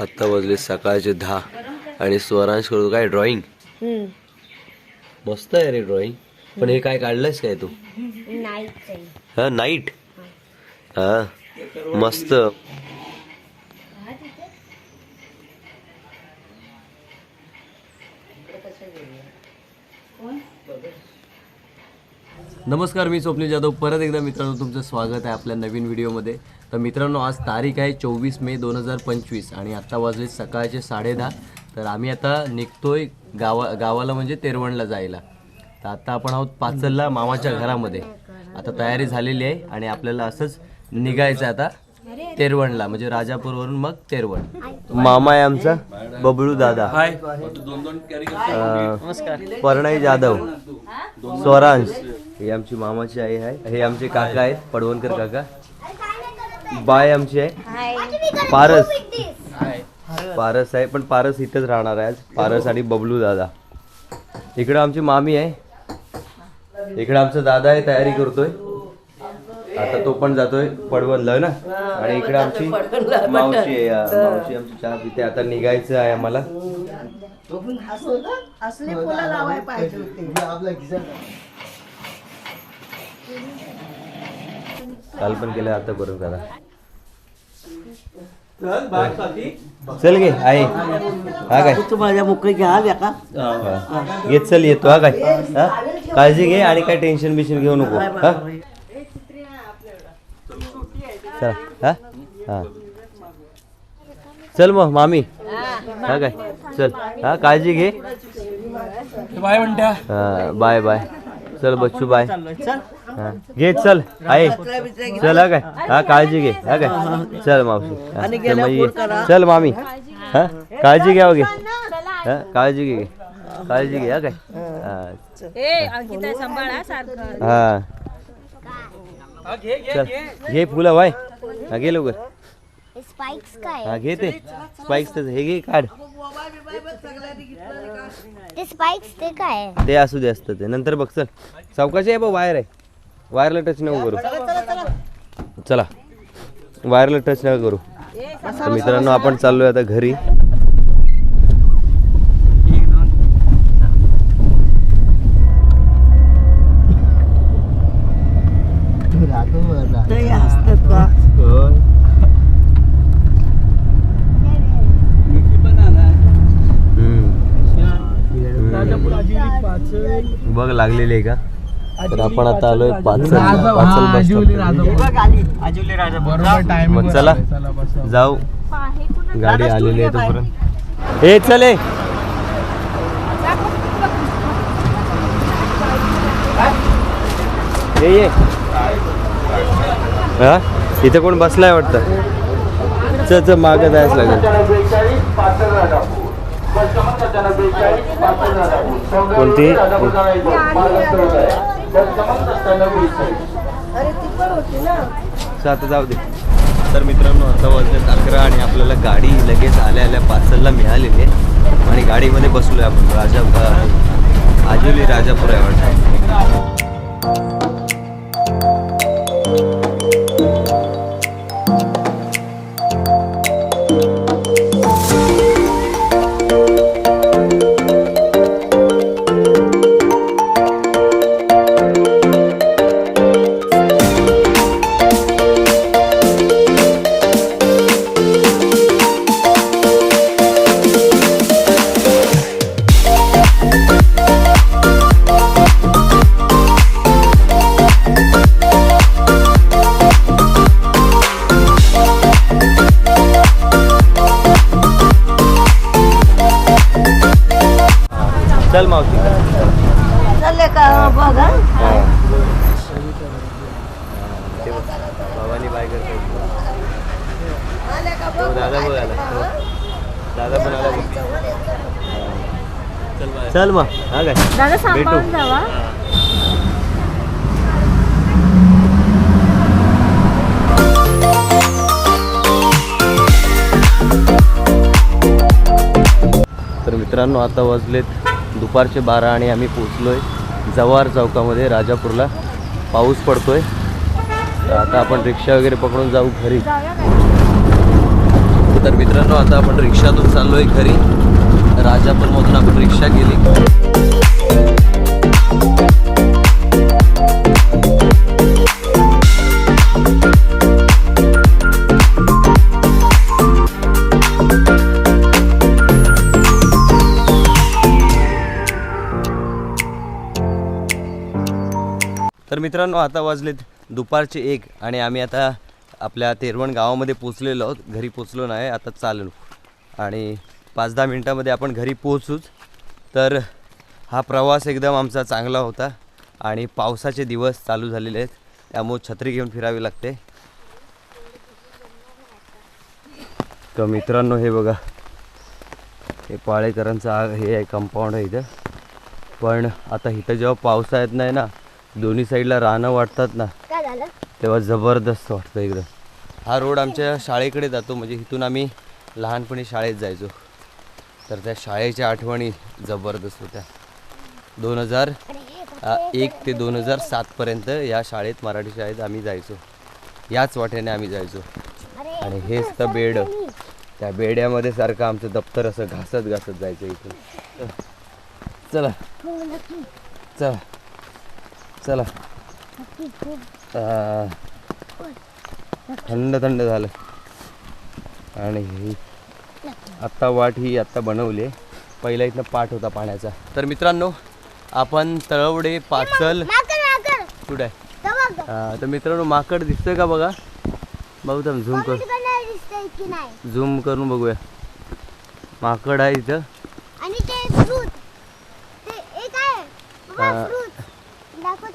आत्ता वाजले सकाळचे दहा. आणि स्वरांश करतो काय ड्रॉइंग. मस्त आहे रे ड्रॉइंग पण हे काय काढलंयस काय तू. हा नाईट हा मस्त. नमस्कार मी स्वप्नील जाधव. परत एकदा मित्रांनो तुमचं स्वागत आहे आपल्या नवीन व्हिडिओमध्ये तर मित्रांनो आज तारीख आहे चोवीस मे दोन हजार पंचवीस आणि आत्ता वाजले सकाळचे साडेदहा. तर आम्ही आता निघतोय गावा गावाला म्हणजे तेरवणला जायला. तर आता आपण आहोत पाचलला मामाच्या घरामध्ये. आता तयारी झालेली आहे आणि आपल्याला असंच निघायचं आता तेरवणला म्हणजे राजापूरवरून मग तेरवण. मामा आहे आमचा बबलू दादा. नमस्कार. परणाई जाधव. स्वरांश. ही आमची मामाची आई आहे. हे आमचे काका आहेत पडवणकर काका. बाय आमची आहे. पारस. पारस आहे पण पारस इथंच राहणार आहे आज. पारस आणि बबलू दादा. इकडं आमची मामी आहे. इकडे आमचा दादा आहे तयारी करतोय. आता तो पण जातोय पडवणला ना? आणि इकडे आमची मावशी आहे मावशी आमची चहा पिते. आता निघायचं आहे आम्हाला असले फुलं लावायला पाहिजे होते काल पण केलं आता करून करा. चल गे आहे हा काय? तू माझ्या मोकळी घ्या का. ये चल येतो हा काय? हा? काळजी घे आणि काय टेन्शन बिशन घेऊ नको. हा? चल हा? हा. चल मग मामी. हा काय? चल. हा काळजी घे. बाय म्हणत्या हा बाय बाय. चल बच्चू बाय. हा. घे चल. आहे चल हा काय? हा काळजी घे हा काय? चल मावशी. हा, चल मग ये. चल मामी. हा? काळजी घ्या घे हा? काळजी घे. काळजी घे हा काय? हा. ए अंकिता सांभाळा सारखं. हा. चल. घे फुलं बाय. हा घे लवकर. स्पाइक्स काय? हा घे ते. स्पाइक्स हे घे काढ. ते स्पाइक्स ते काय ते असू दे असतं ते. नंतर बघ चल. चौकाशी आहे बघ वायर आहे. वायरला टच नको करू. चला वायरला टच नका करू. तर मित्रांनो आपण चाललोय आता घरी ते असतात का हम्म. बघ लागलेली आहे का? तर आपण आता आलोय पाचल पाचल. मग चला. जाऊ. गाडी आलेली आहे तोपर्यंत. हे चले ये ये. हा? इथे कोण बसलाय वाटतं? च च मागं जायच लागेल. कोणती? आता जाऊ दे. तर मित्रांनो आता वाजले अकरा आणि आपल्याला गाडी लगेच आल्या आल्या पार्सलला मिळालेली आहे. आणि गाडीमध्ये बसलोय आपण. राजा आजुली राजापूर आहे वाटतं. चल मावशी. चालले का बघ हा? ते बघ, भावानी बाय करताय. हो, दादा बघ आला. हो. दादा पण आला बघ. चल मग. हा काय? दादा भेटू. सांभाळून जावा तर मित्रांनो आता वाजलेत दुपारचे बारा आणि आम्ही पोचलो आहे जव्हार चौकामध्ये राजापूरला. पाऊस पडतो तर आता आपण रिक्षा वगैरे पकडून जाऊ घरी. तर मित्रांनो आता आपण रिक्षातून चाललो आहे घरी. राजापूरमधून आपण रिक्षा केली. मित्रांनो आता वाजलेत दुपारचे एक आणि आम्ही आता आपल्या तेरवण गावामध्ये पोचलेलो आहोत. घरी पोचलो नाही आता चाललो आणि पाच दहा मिनटामध्ये आपण घरी पोचूच तर हा प्रवास एकदम आमचा चांगला होता आणि पावसाचे दिवस चालू झालेले आहेत. त्यामुळे छत्री घेऊन फिरावी लागते. तर मित्रांनो हे बघा. हे पाळेकरांचं हे आहे कंपाऊंड आहे इथं. पण आता इथं जेव्हा पावसाळ्यात नाही ना दोन्ही साईडला रानं वाटतात ना काय झालं? तेव्हा जबरदस्त वाटतं एकदम. हा रोड आमच्या शाळेकडे जातो म्हणजे इथून आम्ही लहानपणी शाळेत जायचो. तर त्या शाळेच्या आठवणी जबरदस्त होत्या. दोन हजार एक ते दोन हजार सातपर्यंत या शाळेत मराठी शाळेत आम्ही जायचो. याच वाट्याने आम्ही जायचो. आणि हेच तर बेड. त्या बेड्यामध्ये सारखं आमचं दप्तर असं घासत घासत जायचं इथून. चला. चला. चला. थंड थंड झालं. आणि ही आत्ता वाट ही आत्ता बनवली. आहे पहिला इथनं पाठ होता पाण्याचा. तर मित्रांनो आपण तळवडे पाचल कुठे? तर मित्रांनो माकड दिसतोय का बघा? बघू तर झूम कर झूम करून बघूया. माकड आहे इथं आणि ते फ्रूट ते एक आहे हा. बाबा फ्रूट दाखव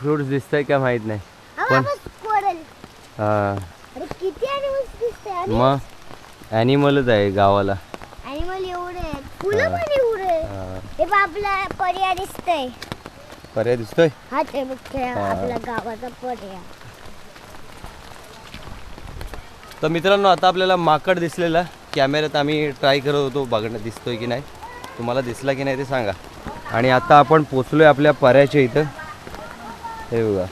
फ्रुट्स दिसतंय का माहीत नाही. पण- हा. दिसते मग ॲनिमलच आहे गावाला. दिसतंय. पर्याय दिसतोय? हा ते बघ ते. आपल्या गावाचा पर्या. तर मित्रांनो आता आपल्याला माकड दिसलेला. कॅमेऱ्यात आम्ही ट्राय करत होतो बघणं दिसतोय की नाही. तुम्हाला दिसला की नाही ते सांगा. आणि आता आपण पोचलोय आपल्या पर्याच्या इथं. हे बघा.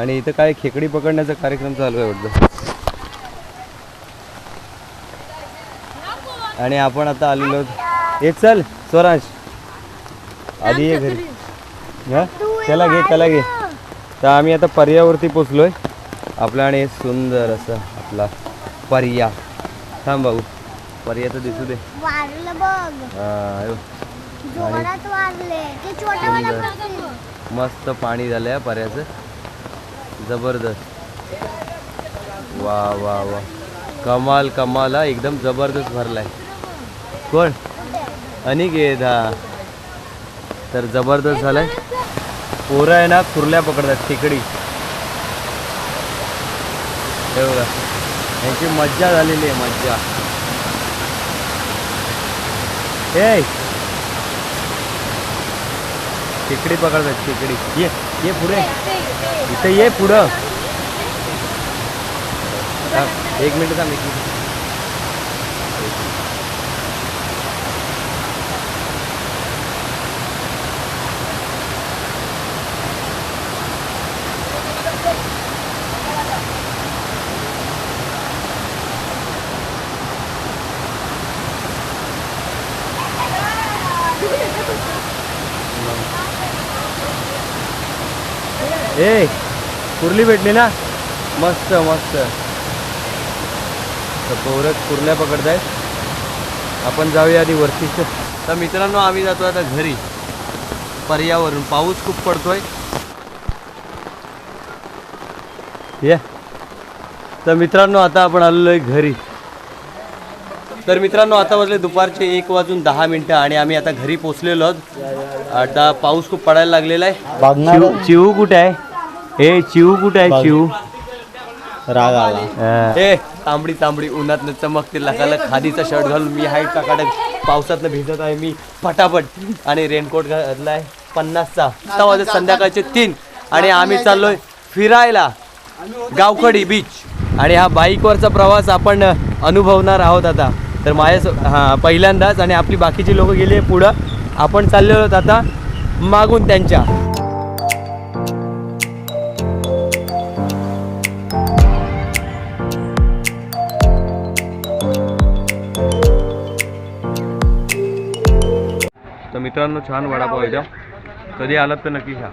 आणि इथं काय खेकडी पकडण्याचा कार्यक्रम चालू आहे वाटतं. आणि आपण आता आलेलो. ए चल स्वराज. आधी ये घरी. हा? चला घे चला घे. तर आम्ही आता पर्यावरती पोचलोय. आपला आणि सुंदर असं आपला पर्या. थांब भाऊ. पर्या तर दिसू दे. जोरात ते मस्त पाणी झालं या पर्याचं. जबरदस्त. वा वा वा. कमाल कमाल हा. एकदम जबरदस्त भरलाय. कोण? अनिकेत हा. तर जबरदस्त झालाय. पोरं आहे ना कुर्ल्या पकडतात तिकडी हे बघा. यांची मज्जा झालेली आहे मज्जा. ए तिकडी पकडतात तिकडी ये ये पुढे. इथं ये पुढं. एक मिनिट थांब एक मिनिट. ए कुर्ली भेटली ना? मस्त मस्त. तर पोरं कुर्ल्या पकडतायत. आपण जाऊया आधी वरती. तर मित्रांनो आम्ही जातो आता घरी. पर्यावरण पाऊस खूप पडतोय. या. तर मित्रांनो आता आपण आलेलो आहे घरी. तर मित्रांनो आता वाजले दुपारचे एक वाजून दहा मिनटं आणि आम्ही आता घरी पोचलेलो आहोत. आता पाऊस खूप पडायला लागलेला आहे. चिऊ चिऊ कुठे आहे? ए चिऊ कुठे आहे चिऊ राग आला. ए तांबडी तांबडी उन्हात चमकते लागायला खादीचा शर्ट घालून मी हाय टाकाटक पावसातनं भिजत आहे मी फटाफट. आणि रेनकोट घातलाय पन्नासचा. आता वाजत संध्याकाळचे तीन आणि आम्ही चाललोय फिरायला. गावखडी बीच. आणि हा बाईकवरचा प्रवास आपण अनुभवणार आहोत आता. तर माझ्या हां पहिल्यांदाच आणि आपली बाकीची लोकं गेली आहे पुढं. आपण चाललेलो आहोत आता मागून त्यांच्या. तर मित्रांनो छान वडापाव येत्या कधी आलात तर नक्की घ्या.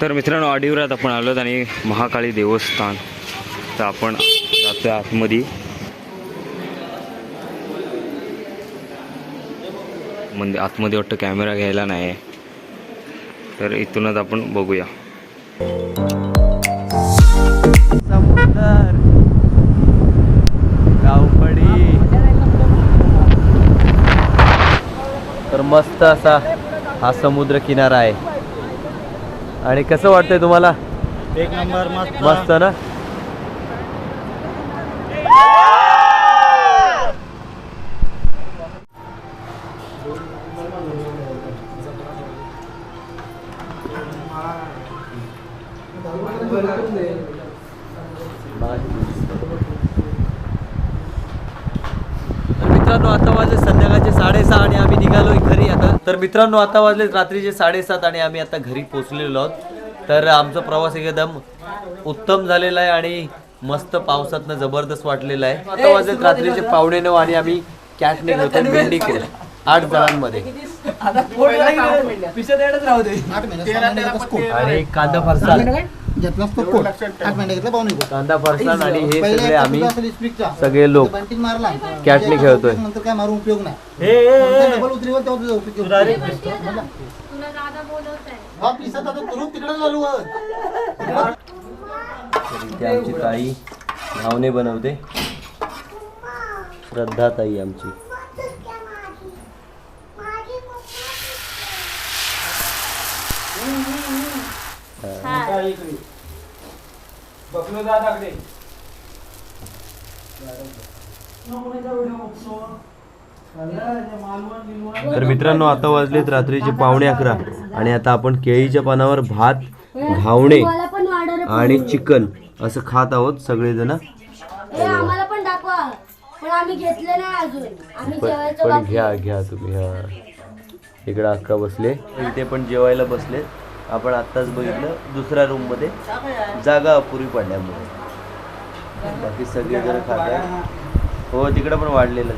तर मित्रांनो आडीवरात आपण आलोत आणि महाकाली देवस्थान. तर आपण जातोय आतमध्ये. म्हणजे आतमध्ये वाटतं कॅमेरा घ्यायला नाही तर इथूनच आपण बघूया. तर मस्त असा हा समुद्र किनारा आहे. आणि कसं वाटतंय तुम्हाला? एक नंबर मस्त. मस्त ना? मित्रांनो आता वाजले संध्याकाळचे साडेसहा आणि आम्ही निघालोय घरी आता. तर मित्रांनो आता वाजले रात्रीचे साडेसात आणि आम्ही आता घरी पोहोचलेलो आहोत. तर आमचा प्रवास एकदम उत्तम झालेला आहे आणि मस्त पावसातनं जबरदस्त वाटलेला आहे. आता वाजले रात्रीचे पावणे नऊ आणि आम्ही कॅट निघलोय मेंढीकडे आठ जणांमध्ये. आणि कांदा फरसाण. घेतलास तो कोट आठ महिने घेतला पाहुणे कोट कांदा फरसाण आणि हे पहिले सगळे आम्ही लोक मारला कॅटने खेळतोय. नंतर काय मारून उपयोग नाही. डबल उतरीवर तेव्हा तुझा उपयोग हा इथे आमची ताई घावणे बनवते. श्रद्धा ताई आमची. दागडे तर मित्रांनो आता वाजलेत रात्रीचे पावणे अकरा. आणि आता आपण केळीच्या पानावर भात घावणे आणि चिकन असं खात आहोत सगळेजण. पण दाखवा. पण आम्ही घेतले नाही अजून. आम्ही पण जेवायचं पण बाकी. घ्या घ्या तुम्ही हा. इकडे अक्का बसले. इथे पण जेवायला बसले आपण आत्ताच बघितलं दुसऱ्या रूममध्ये. जागा अपुरी पडल्यामुळे. बाकी सगळे जर खात हो तिकडं पण वाढलेलं